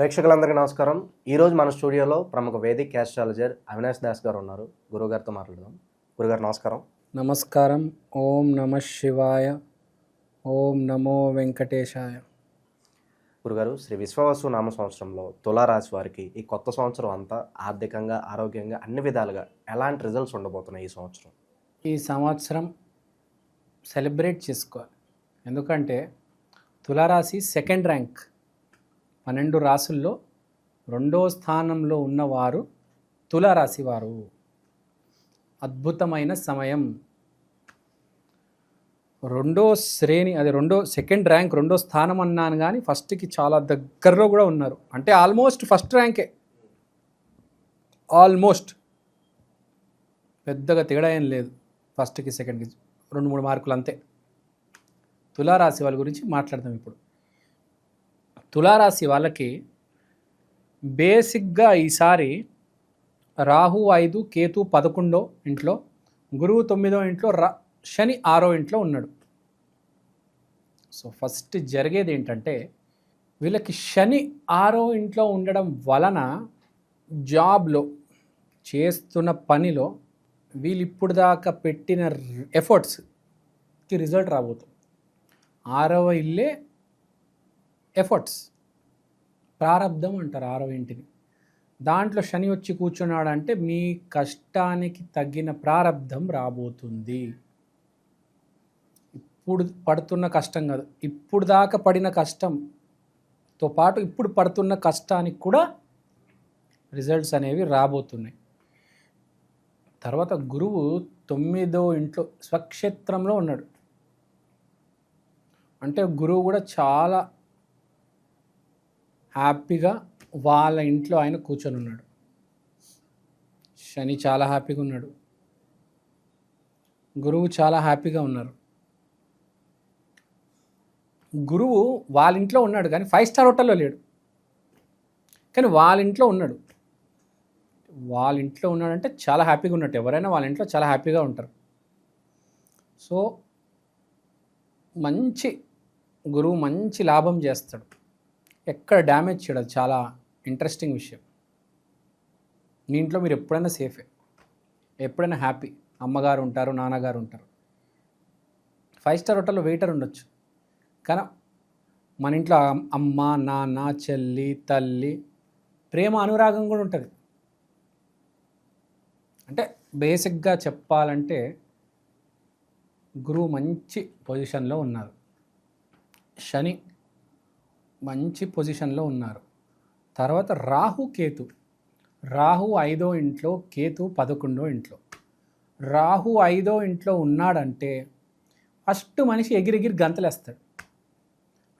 ప్రేక్షకులందరికీ నమస్కారం. ఈరోజు మన స్టూడియోలో ప్రముఖ వేదిక్ క్యాస్ట్రాలజర్ అవినాష్ దాస్ గారు ఉన్నారు. గురుగారితో మాట్లాడదాం. గురుగారు నమస్కారం. నమస్కారం. ఓం నమ శివాయ. ఓం నమో వెంకటేశాయ. గురుగారు శ్రీ విశ్వవసు నామ సంవత్సరంలో తులారాశి వారికి ఈ కొత్త సంవత్సరం అంతా ఆర్థికంగా ఆరోగ్యంగా అన్ని విధాలుగా ఎలాంటి రిజల్ట్స్ ఉండబోతున్నాయి ఈ సంవత్సరం? ఈ సంవత్సరం సెలబ్రేట్ చేసుకోవాలి. ఎందుకంటే తులారాశి సెకండ్ ర్యాంక్ పన్నెండు రాసుల్లో రెండో స్థానంలో ఉన్నవారు తులారాశి వారు అద్భుతమైన సమయం. రెండో శ్రేణి అది రెండో సెకండ్ ర్యాంక్ రెండో స్థానం అన్నాను కానీ ఫస్ట్కి చాలా దగ్గరలో కూడా ఉన్నారు. అంటే ఆల్మోస్ట్ ఫస్ట్ ర్యాంకే. ఆల్మోస్ట్. పెద్దగా తేడా ఏం లేదు. ఫస్ట్కి సెకండ్కి రెండు మూడు మార్కులు అంతే. తులారాశి వాళ్ళ గురించి మాట్లాడదాం ఇప్పుడు. తులారాశి వాళ్ళకి బేసిక్గా ఈసారి రాహు ఐదు కేతు పదకొండో ఇంట్లో గురువు తొమ్మిదో ఇంట్లో రా శని ఆరో ఇంట్లో ఉన్నాడు. సో ఫస్ట్ జరిగేది ఏంటంటే వీళ్ళకి శని ఆరో ఇంట్లో ఉండడం వలన జాబ్లో చేస్తున్న పనిలో వీళ్ళు ఇప్పుడు దాకా పెట్టిన ఎఫర్ట్స్కి రిజల్ట్ రాబోతుంది. ఆరవ ఇల్లే ఎఫర్ట్స్ ప్రారంధం అంటారు ఆరవ ఇంటిని. దాంట్లో శని వచ్చి కూర్చున్నాడంటే మీ కష్టానికి తగిన ప్రారంధం రాబోతుంది. ఇప్పుడు పడుతున్న కష్టం కాదు. ఇప్పుడు దాకా పడిన కష్టంతో పాటు ఇప్పుడు పడుతున్న కష్టానికి కూడా రిజల్ట్స్ అనేవి రాబోతున్నాయి. తర్వాత గురువు తొమ్మిదో ఇంట్లో స్వక్షేత్రంలో ఉన్నాడు. అంటే గురువు కూడా చాలా హ్యాపీగా వాళ్ళ ఇంట్లో ఆయన కూర్చొని ఉన్నాడు. శని చాలా హ్యాపీగా ఉన్నాడు. గురువు చాలా హ్యాపీగా ఉన్నారు. గురువు వాళ్ళ ఇంట్లో ఉన్నాడు కానీ ఫైవ్ స్టార్ హోటల్లో లేడు. కానీ వాళ్ళ ఇంట్లో ఉన్నాడు. వాళ్ళ ఇంట్లో ఉన్నాడంటే చాలా హ్యాపీగా ఉన్నట్టు. ఎవరైనా వాళ్ళ ఇంట్లో చాలా హ్యాపీగా ఉంటారు. సో మంచి గురువు మంచి లాభం చేస్తాడు. ఎక్కడ డ్యామేజ్ చేయడం చాలా ఇంట్రెస్టింగ్ విషయం. మీ ఇంట్లో మీరు ఎప్పుడైనా సేఫే. ఎప్పుడైనా హ్యాపీ. అమ్మగారు ఉంటారు నాన్నగారు ఉంటారు. ఫైవ్ స్టార్ హోటల్లో వెయిటర్ ఉండొచ్చు. కానీ మన ఇంట్లో అమ్మ నాన్న చెల్లి తల్లి ప్రేమ అనురాగం కూడా ఉంటుంది. అంటే బేసిక్గా చెప్పాలంటే గురువు మంచి పొజిషన్లో ఉన్నారు. శని మంచి పొజిషన్లో ఉన్నారు. తర్వాత రాహు కేతు. రాహు ఐదో ఇంట్లో కేతు పదకొండో ఇంట్లో. రాహు ఐదో ఇంట్లో ఉన్నాడంటే ఫస్ట్ మనిషి ఎగిరెగిరి గంతలేస్తాడు.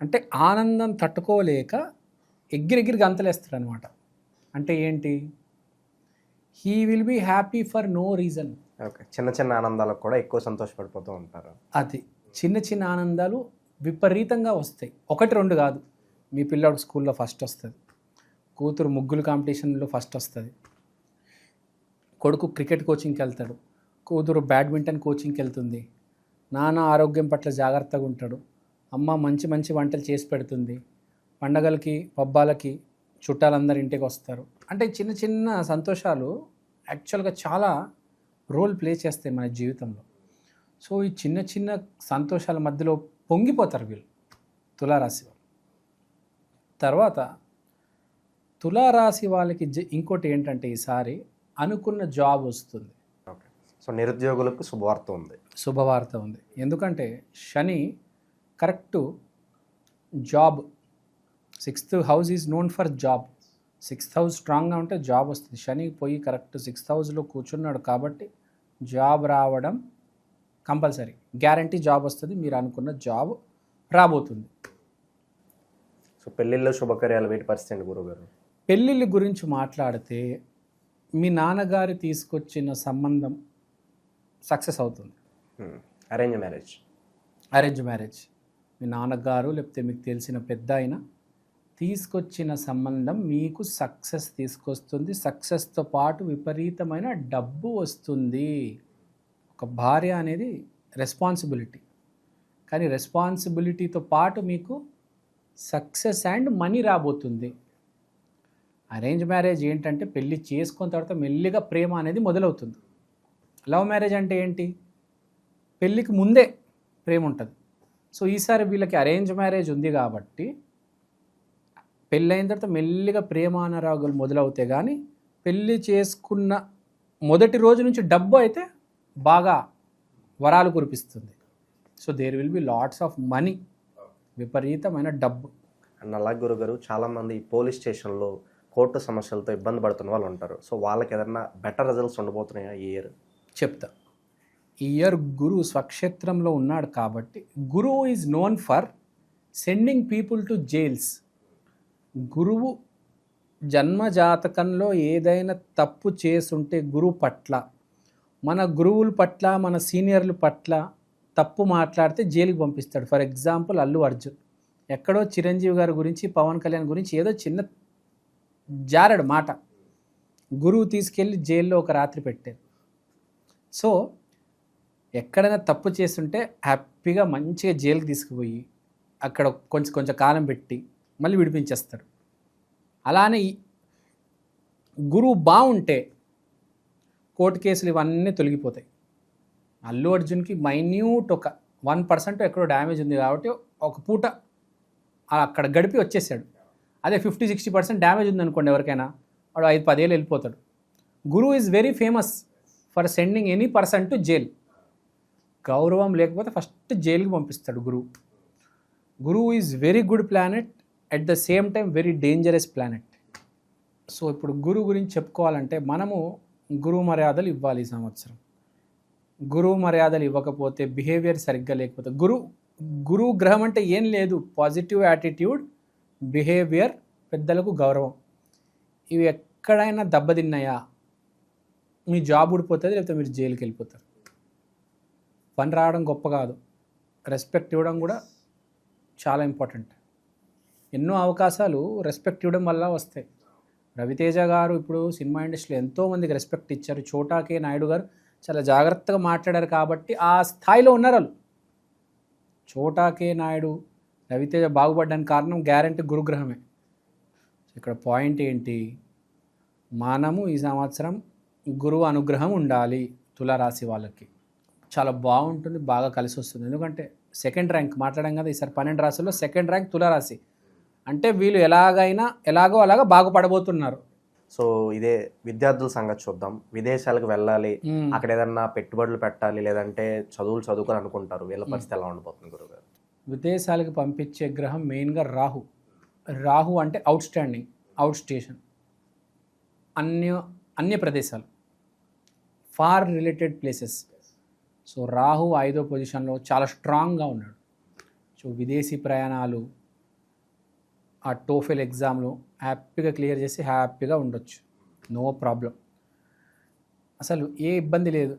అంటే ఆనందం తట్టుకోలేక ఎగిరెగిరి గంతలేస్తాడు అనమాట అంటే ఏంటి? He will be happy for no reason okay. చిన్న చిన్న ఆనందాలకు కూడా ఎక్కువ సంతోషపడిపోతూ ఉంటారు. అది. చిన్న చిన్న ఆనందాలు విపరీతంగా వస్తాయి. ఒకటి రెండు కాదు. మీ పిల్లాడు స్కూల్లో ఫస్ట్ వస్తుంది. కూతురు ముగ్గులు కాంపిటీషన్లో ఫస్ట్ వస్తుంది. కొడుకు క్రికెట్ కోచింగ్కి వెళ్తాడు. కూతురు బ్యాడ్మింటన్ కోచింగ్కి వెళ్తుంది. నాన్న ఆరోగ్యం పట్ల జాగ్రత్తగా ఉంటాడు. అమ్మ మంచి మంచి వంటలు చేసి పెడుతుంది. పండగలకి పబ్బాలకి చుట్టాలందరూ ఇంటికి వస్తారు. అంటే చిన్న చిన్న సంతోషాలు యాక్చువల్గా చాలా రోల్ ప్లే చేస్తాయి మన జీవితంలో. సో ఈ చిన్న చిన్న సంతోషాల మధ్యలో పొంగిపోతారు వీళ్ళు తులారాశి వాళ్ళు. తర్వాత తులారాశి వాళ్ళకి ఇంకోటి ఏంటంటే ఈసారి అనుకున్న జాబ్ వస్తుంది. ఓకే. సో నిరుద్యోగులకు శుభవార్త ఉంది. శుభవార్త ఉంది. ఎందుకంటే శని correct job sixth house is known for job. Sixth house స్ట్రాంగ్గా ఉంటే జాబ్ వస్తుంది. శని పోయి కరెక్ట్ సిక్స్త్ హౌస్లో కూర్చున్నాడు కాబట్టి జాబ్ రావడం కంపల్సరీ. గ్యారంటీ జాబ్ వస్తుంది. మీరు అనుకున్న జాబ్ రాబోతుంది. సో పెళ్ళిళ్ళు శుభకార్యాలు వీటి పరిస్థితి ఏంటి గురుగారు పెళ్ళిళ్ళ గురించి మాట్లాడితే మీ నాన్నగారు తీసుకొచ్చిన సంబంధం సక్సెస్ అవుతుంది. అరేంజ్ మ్యారేజ్ అరేంజ్ మ్యారేజ్ మీ నాన్నగారు లేకపోతే మీకు తెలిసిన పెద్ద అయినా తీసుకొచ్చిన సంబంధం మీకు సక్సెస్ తీసుకొస్తుంది. సక్సెస్తో పాటు విపరీతమైన డబ్బు వస్తుంది. ఒక భార్య అనేది రెస్పాన్సిబిలిటీ. కానీ రెస్పాన్సిబిలిటీతో పాటు మీకు సక్సెస్ అండ్ మనీ రాబోతుంది. అరేంజ్ మ్యారేజ్ ఏంటంటే పెళ్ళి చేసుకున్న తర్వాత మెల్లిగా ప్రేమ అనేది మొదలవుతుంది. లవ్ మ్యారేజ్ అంటే ఏంటి? పెళ్ళికి ముందే ప్రేమ ఉంటుంది. సో ఈసారి వీళ్ళకి అరేంజ్ మ్యారేజ్ ఉంది కాబట్టి పెళ్ళైన తర్వాత మెల్లిగా ప్రేమ మొదలవుతాయి కానీ పెళ్ళి చేసుకున్న మొదటి రోజు నుంచి డబ్బు అయితే బాగా వరాలు కురిపిస్తుంది. So there will be lots of money విపరీతమైన డబ్బు. అండ్ అలాగే గురుగారు చాలామంది పోలీస్ స్టేషన్లో కోర్టు సమస్యలతో ఇబ్బంది పడుతున్న వాళ్ళు ఉంటారు. సో వాళ్ళకి ఏదైనా బెటర్ రిజల్ట్స్ ఉండబోతున్నాయా ఈ ఇయర్? చెప్తా. ఈ ఇయర్ గురువు స్వక్షేత్రంలో ఉన్నాడు కాబట్టి గురువు is known for sending people to jails. గురువు జన్మ జాతకంలో ఏదైనా తప్పు చేసుంటే గురువు పట్ల మన గురువుల పట్ల మన సీనియర్ల పట్ల తప్పు మాట్లాడితే జైలుకి పంపిస్తాడు. For example Allu Arjun. ఎక్కడో చిరంజీవి గారి గురించి పవన్ కళ్యాణ్ గురించి ఏదో చిన్న జారడు మాట. గురువు తీసుకెళ్ళి జైల్లో ఒక రాత్రి పెట్టారు. సో ఎక్కడైనా తప్పు చేస్తుంటే హ్యాపీగా మంచిగా జైలుకి తీసుకుపోయి అక్కడ కొంచెం కొంచెం కాలం పెట్టి మళ్ళీ విడిపించేస్తాడు. అలానే గురువు బాగుంటే కోర్టు కేసులు ఇవన్నీ తొలగిపోతాయి. అల్లు అర్జున్కి మైన్యూట్ ఒక వన్ పర్సెంట్ ఎక్కడో డ్యామేజ్ ఉంది కాబట్టి ఒక పూట అక్కడ గడిపి వచ్చేసాడు. అదే ఫిఫ్టీ సిక్స్టీ పర్సెంట్ డ్యామేజ్ ఉంది అనుకోండి ఎవరికైనా. వాడు ఐదు పదేళ్ళు వెళ్ళిపోతాడు. గురువు is very famous for sending any person to jail గౌరవం లేకపోతే ఫస్ట్ జైలుకి పంపిస్తాడు గురువు గురువు is very good planet at the same time very dangerous planet so ఇప్పుడు గురువు గురించి చెప్పుకోవాలంటే మనము గురువు మర్యాదలు ఇవ్వాలి ఈ సంవత్సరం. గురువు మర్యాదలు ఇవ్వకపోతే బిహేవియర్ సరిగ్గా లేకపోతే గురు గురువు గ్రహం అంటే ఏం లేదు. పాజిటివ్ యాటిట్యూడ్ బిహేవియర్ పెద్దలకు గౌరవం. ఇవి ఎక్కడైనా దెబ్బతిన్నాయా? మీ జాబ్ ఊడిపోతుంది లేకపోతే మీరు జైలుకి వెళ్ళిపోతారు. పని రావడం గొప్ప కాదు. రెస్పెక్ట్ ఇవ్వడం కూడా చాలా ఇంపార్టెంట్ ఎన్నో అవకాశాలు రెస్పెక్ట్ ఇవ్వడం వల్ల వస్తాయి. రవితేజ గారు ఇప్పుడు సినిమా ఇండస్ట్రీలో ఎంతోమందికి రెస్పెక్ట్ ఇచ్చారు. చోటాకే నాయుడు గారు చాలా జాగ్రత్తగా మాట్లాడారు కాబట్టి ఆ స్థాయిలో ఉన్నారు వాళ్ళు. చోటాకే నాయుడు రవితేజ బాగుపడడానికి కారణం గ్యారంటీ గురుగ్రహమే. ఇక్కడ పాయింట్ ఏంటి? మనము ఈ సంవత్సరం గురువు అనుగ్రహం ఉండాలి తులారాశి వాళ్ళకి. చాలా బాగుంటుంది బాగా కలిసి వస్తుంది. ఎందుకంటే సెకండ్ ర్యాంక్ మాట్లాడాం కదా ఈసారి పన్నెండు రాశుల్లో సెకండ్ ర్యాంక్ తులారాశి. అంటే వీళ్ళు ఎలాగైనా ఎలాగో అలాగా బాగుపడబోతున్నారు. సో ఇదే విద్యార్థుల సంగతి చూద్దాం. విదేశాలకు వెళ్ళాలి. అక్కడ ఏదన్నా పెట్టుబడులు పెట్టాలి. లేదంటే చదువులు చదువుకొని అనుకుంటారు వీళ్ళ పరిస్థితి ఎలా ఉండబోతుంది గురుగారు? విదేశాలకు పంపించే గ్రహం మెయిన్గా రాహు. రాహు అంటే అవుట్ స్టాండింగ్ అవుట్ స్టేషన్ అన్య అన్య ప్రదేశాలు. Far related places so Rahu ఐదో పొజిషన్లో చాలా స్ట్రాంగ్గా ఉన్నాడు. సో విదేశీ ప్రయాణాలు ఆ టోఫెల్ ఎగ్జామ్లో హ్యాపీగా క్లియర్ చేసి హ్యాపీగా ఉండొచ్చు. No problem. అసలు ఏ ఇబ్బంది లేదు.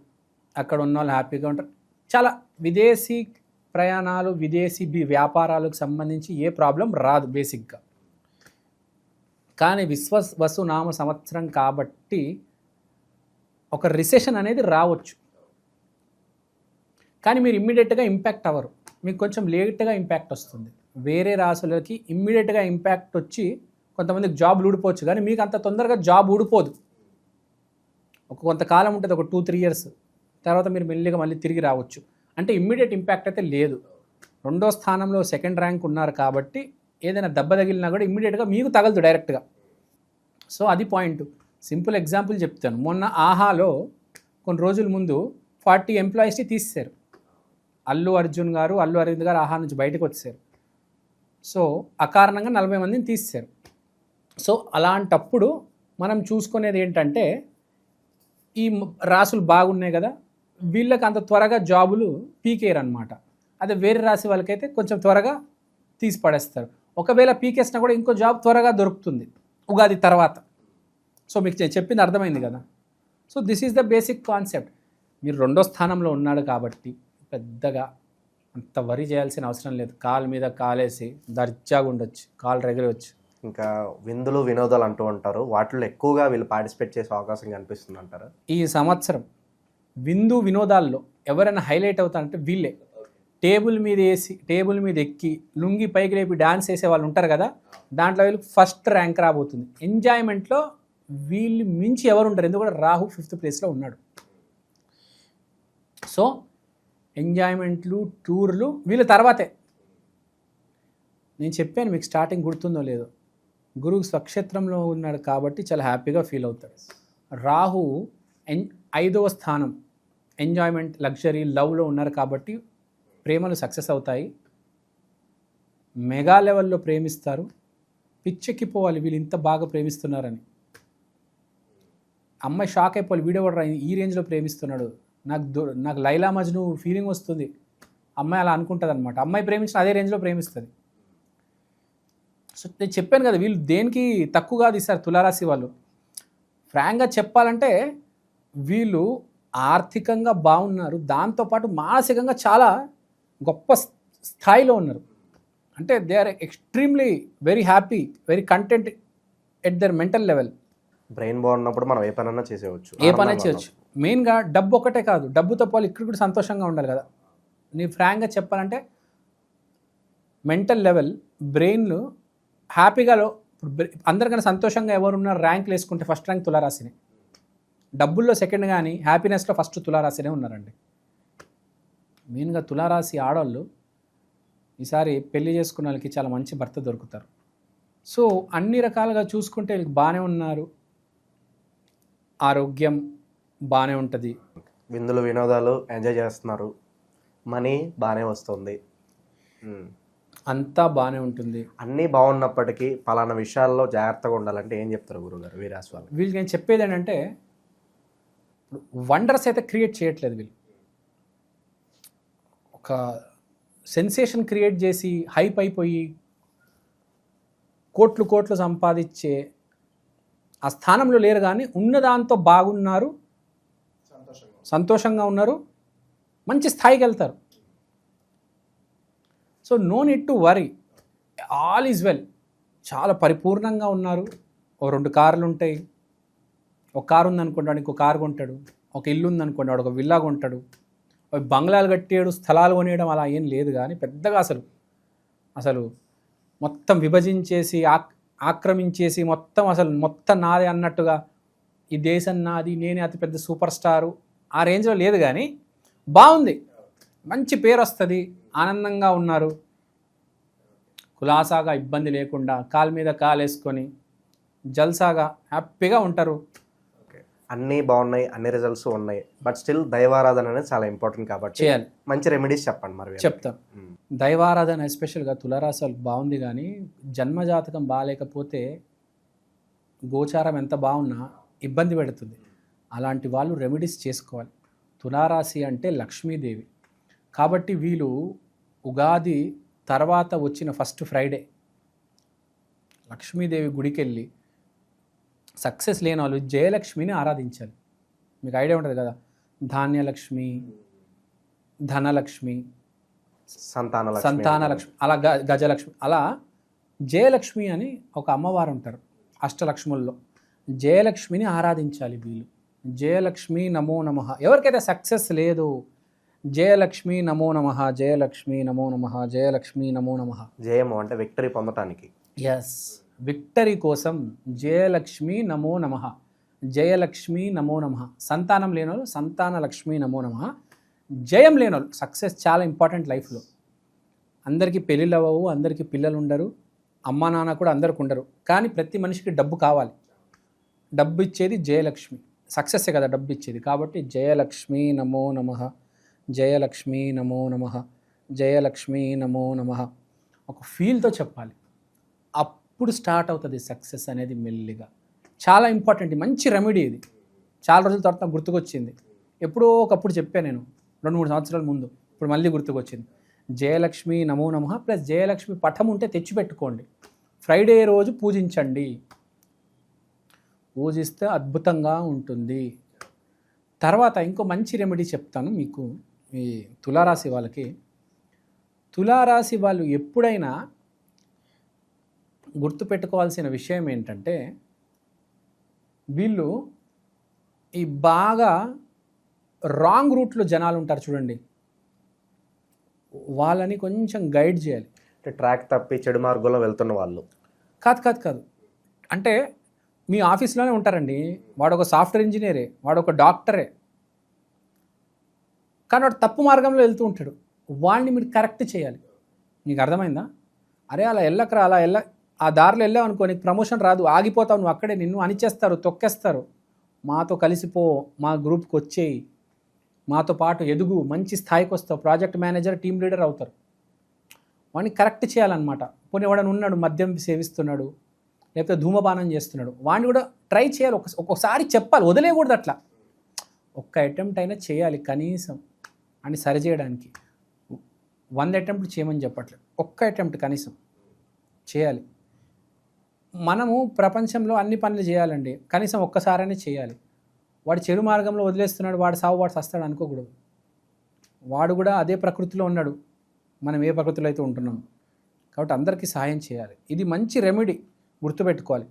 అక్కడ ఉన్న వాళ్ళు హ్యాపీగా ఉంటారు. చాలా విదేశీ ప్రయాణాలు విదేశీ వ్యాపారాలకు సంబంధించి ఏ ప్రాబ్లం రాదు బేసిక్గా. కానీ విశ్వ వసునామ సంవత్సరం కాబట్టి ఒక రిసెషన్ అనేది రావచ్చు. కానీ మీరు ఇమ్మీడియట్గా ఇంపాక్ట్ అవ్వరు. మీకు కొంచెం లేట్గా ఇంపాక్ట్ వస్తుంది. వేరే రాశులకి ఇమ్మీడియట్గా ఇంపాక్ట్ వచ్చి కొంతమందికి జాబ్ ఊడిపోవచ్చు. కానీ మీకు అంత తొందరగా జాబ్ ఊడిపోదు. ఒక కొంతకాలం ఉంటుంది ఒక టూ త్రీ ఇయర్స్ తర్వాత మీరు మెల్లిగా మళ్ళీ తిరిగి రావచ్చు. అంటే ఇమ్మీడియట్ ఇంపాక్ట్ అయితే లేదు. రెండో స్థానంలో సెకండ్ ర్యాంక్ ఉన్నారు కాబట్టి ఏదైనా దెబ్బ తగిలినా కూడా ఇమ్మీడియట్గా మీకు తగలదు డైరెక్ట్గా సో అది పాయింట్ సింపుల్ ఎగ్జాంపుల్ చెప్తాను. మొన్న ఆహాలో కొన్ని రోజుల ముందు ఫార్టీ ఎంప్లాయీస్ని తీసేశారు. అల్లు అర్జున్ గారు అల్లు అరవింద్ గారు ఆహా నుంచి బయటకు వచ్చారు సో అకారణంగా నలభై మందిని తీసేశారు. సో అలాంటప్పుడు మనం చూసుకునేది ఏంటంటే ఈ రాసులు బాగున్నాయి కదా వీళ్ళకి అంత త్వరగా జాబులు పీకేయరు అనమాట అదే వేరే రాశి వాళ్ళకైతే కొంచెం త్వరగా తీసి పడేస్తారు. ఒకవేళ పీకేసినా కూడా ఇంకో జాబ్ త్వరగా దొరుకుతుంది ఉగాది తర్వాత. సో మీకు చెప్పింది అర్థమైంది కదా. So this is the basic concept. మీరు రెండో స్థానంలో ఉన్నాడు కాబట్టి పెద్దగా అంత వరి చేయాల్సిన అవసరం లేదు. కాలు మీద కాలేసి దర్జాగా ఉండొచ్చు. కాలు రెగలవచ్చు ఇంకా విందులు వినోదాలు అంటూ ఉంటారు. వాటిలో ఎక్కువగా వీళ్ళు పార్టిసిపేట్ చేసే అవకాశం కనిపిస్తుంది అంటారా? ఈ సంవత్సరం విందు వినోదాల్లో ఎవరైనా హైలైట్ అవుతారంటే వీళ్ళే. టేబుల్ మీద వేసి టేబుల్ మీద ఎక్కి లుంగి పైకి లేపి డాన్స్ వేసే వాళ్ళు ఉంటారు కదా దాంట్లో వీళ్ళు ఫస్ట్ ర్యాంక్ రాబోతుంది. ఎంజాయ్మెంట్లో వీళ్ళు మించి ఎవరు ఉంటారు ఎందుకంటే రాహు ఫిఫ్త్ ప్లేస్లో ఉన్నాడు. సో ఎంజాయ్మెంట్లు టూర్లు వీళ్ళ తర్వాతే. నేను చెప్పాను మీకు స్టార్టింగ్ గుర్తుందో లేదో. గురువు స్వక్షేత్రంలో ఉన్నాడు కాబట్టి చాలా హ్యాపీగా ఫీల్ అవుతాడు. రాహు ఎన్ ఐదవ స్థానం. ఎంజాయ్మెంట్ లగ్జరీ లవ్లో ఉన్నారు కాబట్టి ప్రేమలు సక్సెస్ అవుతాయి. మెగా లెవెల్లో ప్రేమిస్తారు. పిచ్చెక్కిపోవాలి వీళ్ళు ఇంత బాగా ప్రేమిస్తున్నారని. అమ్మాయి షాక్ అయిపోవాలి వీడియో కూడా ఈ రేంజ్లో ప్రేమిస్తున్నాడు? నాకు దొ- నాకు లైలా మజ్ను ఫీలింగ్ వస్తుంది. అమ్మాయి అలా అనుకుంటుంది అనమాట అమ్మాయి ప్రేమించిన అదే రేంజ్లో ప్రేమిస్తుంది. సో నేను చెప్పాను కదా వీళ్ళు దేనికి తక్కువ కాదు ఈసారి తులారాశి వాళ్ళు. ఫ్రాంక్గా చెప్పాలంటే వీళ్ళు ఆర్థికంగా బాగున్నారు. దాంతోపాటు మానసికంగా చాలా గొప్ప స్థాయిలో ఉన్నారు. అంటే they are extremely very happy very content at their mental level brain బాగున్నప్పుడు మనం ఏ పనైనా చేసేవచ్చు ఏ పని ఆనందంగా చేయొచ్చు. మెయిన్గా డబ్బు ఒకటే కాదు డబ్బుతో పోలి ఇక్కడ కూడా సంతోషంగా ఉండాలి కదా. నీ ఫ్రాంక్గా చెప్పాలంటే మెంటల్ లెవెల్ బ్రెయిన్లు హ్యాపీగా లో- ఇప్పుడు అందరికన్నా సంతోషంగా ఎవరు ఉన్నారు ర్యాంకులు వేసుకుంటే ఫస్ట్ ర్యాంక్ తులారాశిని. డబ్బుల్లో సెకండ్ కానీ హ్యాపీనెస్లో ఫస్ట్ తులారాశినే ఉన్నారండి. మెయిన్గా తులారాశి ఆడవాళ్ళు ఈసారి పెళ్ళి చేసుకున్న వాళ్ళకి చాలా మంచి భర్త దొరుకుతారు. సో అన్ని రకాలుగా చూసుకుంటే వీళ్ళకి బాగానే ఉన్నారు. ఆరోగ్యం బాగానే ఉంటుంది. విందులు వినోదాలు ఎంజాయ్ చేస్తున్నారు. మనీ బాగానే వస్తుంది. అంతా బాగానే ఉంటుంది. అన్నీ బాగున్నప్పటికీ పలానా విషయాల్లో జాగ్రత్తగా ఉండాలంటే ఏం చెప్తారు గురుగారు వీరాశి వాళ్ళు వీళ్ళకి నేను చెప్పేది ఏంటంటే వండర్స్ అయితే క్రియేట్ చేయట్లేదు వీళ్ళు. ఒక సెన్సేషన్ క్రియేట్ చేసి హైప్ అయిపోయి కోట్లు కోట్లు సంపాదించే ఆ స్థానంలో లేరు కానీ ఉన్నదాంతో బాగున్నారు సంతోషంగా ఉన్నారు మంచి స్థాయికి వెళ్తారు. So no need to worry all is well చాలా పరిపూర్ణంగా ఉన్నారు. ఓ రెండు కార్లు ఉంటాయి. ఒక కారు ఉందనుకుంటాడు ఇంకో కారు కొంటాడు. ఒక ఇల్లు ఉందనుకుంటాడు వాడు ఒక విల్లా కొంటాడు. బంగ్లాలు కట్టేయడు స్థలాలు కొనేయడం అలా ఏం లేదు కానీ పెద్దగా అసలు అసలు మొత్తం విభజించేసి ఆక్ ఆక్రమించేసి మొత్తం అసలు మొత్తం నాదే అన్నట్టుగా ఈ దేశం నాది నేనే అతిపెద్ద సూపర్ స్టారు ఆ రేంజ్లో లేదు కానీ బాగుంది మంచి పేరు వస్తుంది ఆనందంగా ఉన్నారు. కులాసాగా ఇబ్బంది లేకుండా కాలు మీద కాలు వేసుకొని జల్సాగా హ్యాపీగా ఉంటారు. అన్నీ బాగున్నాయి అన్ని రిజల్ట్స్ ఉన్నాయి. బట్ స్టిల్ దైవారాధన అనేది చాలా ఇంపార్టెంట్ కాబట్టి చేయాలి. మంచి రెమెడీస్ చెప్పండి మరి వీళ్ళకి. చెప్తాం. దైవారాధన ఎస్పెషల్గా తులారాశి వాళ్ళకి బాగుంది కానీ జన్మజాతకం బాగాలేకపోతే గోచారం ఎంత బాగున్నా ఇబ్బంది పెడుతుంది. అలాంటి వాళ్ళు రెమెడీస్ చేసుకోవాలి. తులారాశి అంటే లక్ష్మీదేవి. కాబట్టి వీళ్ళు ఉగాది తర్వాత వచ్చిన ఫస్ట్ ఫ్రైడే లక్ష్మీదేవి గుడికి వెళ్ళి సక్సెస్ లేని వాళ్ళు జయలక్ష్మిని ఆరాధించాలి. మీకు ఐడియా ఉంటుంది కదా? ధాన్యలక్ష్మి ధనలక్ష్మి సంతాన సంతాన లక్ష్మి అలా గ గజలక్ష్మి అలా జయలక్ష్మి అని ఒక అమ్మవారు ఉంటారు అష్టలక్ష్ముల్లో. జయలక్ష్మిని ఆరాధించాలి వీళ్ళు. జయలక్ష్మి నమో నమ. ఎవరికైతే సక్సెస్ లేదు జయలక్ష్మి నమో నమ జయలక్ష్మి నమో నమ జయలక్ష్మి నమో నమ. జయము అంటే విక్టరీ పొందటానికి. ఎస్ విక్టరీ కోసం జయలక్ష్మి నమో నమ. జయలక్ష్మి నమో నమ. సంతానం లేనోళ్ళు సంతాన లక్ష్మి నమో నమ. జయం లేనోళ్ళు సక్సెస్ చాలా ఇంపార్టెంట్ లైఫ్లో. అందరికీ పెళ్ళిళ్ళు అవ్వవు అందరికీ పిల్లలు ఉండరు అమ్మా నాన్న కూడా అందరికి ఉండరు. కానీ ప్రతి మనిషికి డబ్బు కావాలి. డబ్బు ఇచ్చేది జయలక్ష్మి. సక్సెస్సే కదా డబ్బు ఇచ్చేది కాబట్టి జయలక్ష్మి నమో నమ జయలక్ష్మి నమో నమ జయలక్ష్మి నమో నమ ఒక ఫీల్తో చెప్పాలి. అప్పుడు స్టార్ట్ అవుతుంది సక్సెస్ అనేది మెల్లిగా. చాలా ఇంపార్టెంట్ మంచి రెమెడీ ఇది. చాలా రోజుల తర్వాత నాకు గుర్తుకొచ్చింది. ఎప్పుడో ఒకప్పుడు చెప్పాను నేను రెండు మూడు సంవత్సరాల ముందు ఇప్పుడు మళ్ళీ గుర్తుకొచ్చింది. జయలక్ష్మి నమో నమ ప్లస్ జయలక్ష్మి పఠం ఉంటే తెచ్చిపెట్టుకోండి. ఫ్రైడే రోజు పూజించండి. పూజిస్తే అద్భుతంగా ఉంటుంది. తర్వాత ఇంకో మంచి రెమెడీ చెప్తాను మీకు. ఈ తులారాశి వాళ్ళకి. తులారాశి వాళ్ళు ఎప్పుడైనా గుర్తుపెట్టుకోవాల్సిన విషయం ఏంటంటే వీళ్ళు ఈ బాగా రాంగ్ రూట్లో జనాలు ఉంటారు చూడండి. వాళ్ళని కొంచెం గైడ్ చేయాలి. అంటే ట్రాక్ తప్పి చెడు మార్గంలో వెళ్తున్న వాళ్ళు. కాదు కాదు కాదు. అంటే మీ ఆఫీస్లోనే ఉంటారండి. వాడు ఒక సాఫ్ట్వేర్ ఇంజనీరే వాడు ఒక డాక్టరే. కానీ వాడు తప్పు మార్గంలో వెళ్తూ ఉంటాడు. వాడిని మీరు కరెక్ట్ చేయాలి. మీకు అర్థమైందా? అరే అలా వెళ్ళకరా అలా వెళ్ళ ఆ దారిలో వెళ్ళావు అనుకో నీకు ప్రమోషన్ రాదు ఆగిపోతావు నువ్వు అక్కడే నిన్ను అనిచేస్తారు తొక్కేస్తారు. మాతో కలిసిపో మా గ్రూప్కి వచ్చేయి. మాతో పాటు ఎదుగు మంచి స్థాయికి వస్తావు ప్రాజెక్ట్ మేనేజర్ టీం లీడర్ అవుతారు. వాడిని కరెక్ట్ చేయాలన్నమాట. పోనీ ఎవడని ఉన్నాడు మద్యం సేవిస్తున్నాడు లేకపోతే ధూమపానం చేస్తున్నాడు. వాడిని కూడా ట్రై చేయాలి. ఒక ఒక్కొక్కసారి చెప్పాలి. వదిలేయకూడదు అట్లా. ఒక్క అటెంప్ట్ అయినా చేయాలి కనీసం. అని సరిచేయడానికి వంద అటెంప్ట్ చేయమని చెప్పట్లేదు. ఒక్క అటెంప్ట్ కనీసం. చేయాలి. మనము ప్రపంచంలో అన్ని పనులు చేయాలండి. కనీసం ఒక్కసారైనా చేయాలి. వాడు చెడు మార్గంలో వదిలేస్తున్నాడు. వాడు సావు వాడు సస్తాడు అనుకోకూడదు. వాడు కూడా అదే ప్రకృతిలో ఉన్నాడు. మనం ఏ ప్రకృతిలో అయితే ఉంటున్నాం కాబట్టి అందరికీ సహాయం చేయాలి. ఇది మంచి రెమెడీ. గుర్తుపెట్టుకోవాలి.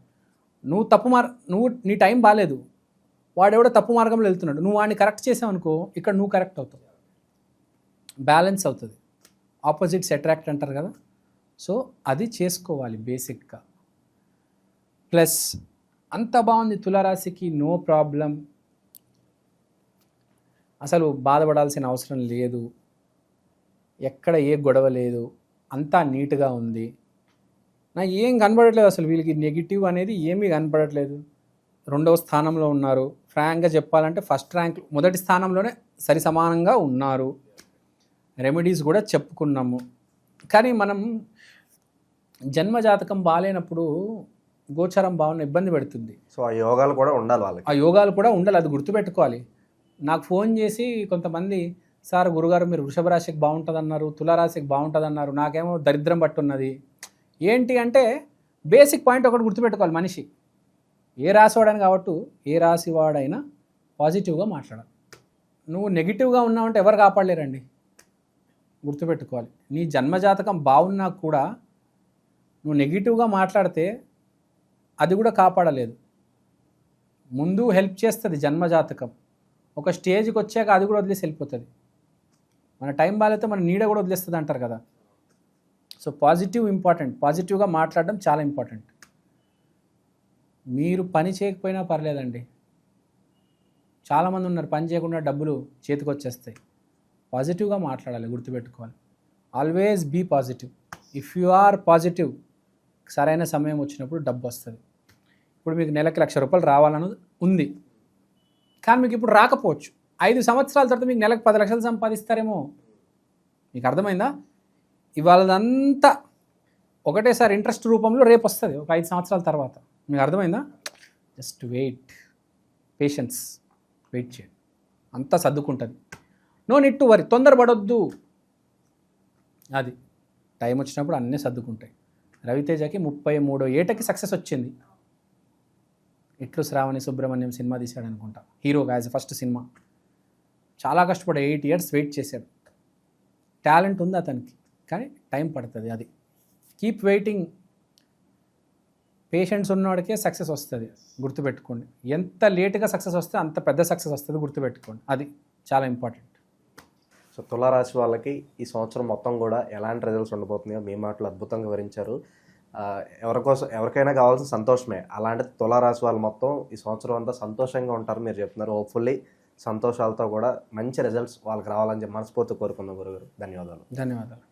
నువ్వు తప్పు మార్ నువ్వు నీ టైం బాగాలేదు వాడెవడో తప్పు మార్గంలో వెళ్తున్నాడు. నువ్వు వాడిని కరెక్ట్ చేసావనుకో ఇక్కడ నువ్వు కరెక్ట్ అవుతావు. బ్యాలెన్స్ అవుతుంది. ఆపోజిట్స్ అట్రాక్ట్ అంటారు కదా. సో అది చేసుకోవాలి బేసిక్గా. ప్లస్ అంత బాగుంది తులారాశికి నో ప్రాబ్లం. అసలు బాధపడాల్సిన అవసరం లేదు. ఎక్కడ ఏ గొడవ లేదు. అంతా నీట్గా ఉంది. నా ఏం కనపడట్లేదు అసలు వీళ్ళకి నెగిటివ్ అనేది ఏమీ కనపడట్లేదు రెండవ స్థానంలో ఉన్నారు. ఫ్రాంక్గా చెప్పాలంటే ఫస్ట్ ర్యాంక్ మొదటి స్థానంలోనే సరి సమానంగా ఉన్నారు. రెమెడీస్ కూడా చెప్పుకున్నాము. కానీ మనం జన్మజాతకం బాగాలేనప్పుడు గోచరం బాగున్న ఇబ్బంది పెడుతుంది. సో ఆ యోగాలు కూడా ఉండాలి వాళ్ళకి. ఆ యోగాలు కూడా ఉండాలి అది గుర్తుపెట్టుకోవాలి. నాకు ఫోన్ చేసి కొంతమంది సార్ గురుగారు మీరు వృషభ రాశికి బాగుంటుంది అన్నారు తులారాశికి బాగుంటుంది అన్నారు నాకేమో దరిద్రం పట్టున్నది ఏంటి అంటే బేసిక్ పాయింట్ ఒకటి గుర్తుపెట్టుకోవాలి మనిషి. ఏ రాసివాడని కాబట్టి ఏ రాసివాడైనా పాజిటివ్గా మాట్లాడాలి. నువ్వు నెగిటివ్గా ఉన్నావంటే ఎవరు కాపాడలేరండి? గుర్తుపెట్టుకోవాలి. నీ జన్మజాతకం బాగున్నా కూడా నువ్వు నెగిటివ్గా మాట్లాడితే అది కూడా కాపాడలేదు. ముందు హెల్ప్ చేస్తుంది జన్మజాతకం. ఒక స్టేజ్కి వచ్చాక అది కూడా వదిలేసి వెళ్ళిపోతుంది. మన టైం బాగాలేతే మన నీడ కూడా వదిలేస్తుంది అంటారు కదా. So positive important. పాజిటివ్గా మాట్లాడడం చాలా ఇంపార్టెంట్. మీరు పని చేయకపోయినా పర్లేదండి. చాలామంది ఉన్నారు పని చేయకుండా డబ్బులు చేతికి వచ్చేస్తాయి పాజిటివ్గా మాట్లాడాలి గుర్తుపెట్టుకోవాలి. Always be positive. If you are positive సరైన సమయం వచ్చినప్పుడు డబ్బు వస్తుంది. ఇప్పుడు మీకు నెలకి లక్ష రూపాయలు రావాలన్నది ఉంది. కానీ మీకు ఇప్పుడు రాకపోవచ్చు. ఐదు సంవత్సరాల తర్వాత మీకు నెలకు పది లక్షలు సంపాదిస్తారేమో. మీకు అర్థమైందా? ఇవాళదంతా ఒకటేసారి ఇంట్రెస్ట్ రూపంలో రేపు వస్తుంది ఒక ఐదు సంవత్సరాల తర్వాత. మీకు అర్థమైందా? జస్ట్ వెయిట్ పేషెన్స్ వెయిట్ చేయండి. అంతా సర్దుకుంటుంది. No neat to worry తొందరపడొద్దు. అది. టైం వచ్చినప్పుడు అన్నీ సర్దుకుంటాయి. రవితేజకి ముప్పై మూడో ఏటకి సక్సెస్ వచ్చింది. ఇట్లు శ్రావణి సుబ్రహ్మణ్యం సినిమా తీశాడు అనుకుంటా హీరోగా యాజ్ ఫస్ట్ సినిమా. చాలా కష్టపడి ఎయిట్ ఇయర్స్ వెయిట్ చేశాడు. టాలెంట్ ఉంది అతనికి. కానీ టైం పడుతుంది అది. Keep waiting. పేషెంట్స్ ఉన్నవాడికే సక్సెస్ వస్తుంది. గుర్తుపెట్టుకోండి. ఎంత లేట్గా సక్సెస్ వస్తే అంత పెద్ద సక్సెస్ వస్తుంది గుర్తుపెట్టుకోండి. అది చాలా ఇంపార్టెంట్. సో తులారాశి వాళ్ళకి ఈ సంవత్సరం మొత్తం కూడా ఎలాంటి రిజల్ట్స్ ఉండబోతున్నాయో మీ మాటలు అద్భుతంగా వివరించారు. ఎవరికోసం ఎవరికైనా కావాల్సిన సంతోషమే. అలాంటి తులారాశి వాళ్ళు మొత్తం ఈ సంవత్సరం అంతా సంతోషంగా ఉంటారు మీరు చెప్తున్నారు. హోప్ఫుల్లీ సంతోషాలతో కూడా మంచి రిజల్ట్స్ వాళ్ళకి రావాలని చెప్పి మనస్ఫూర్తి కోరుకుందాం గురుగారు. ధన్యవాదాలు. ధన్యవాదాలు.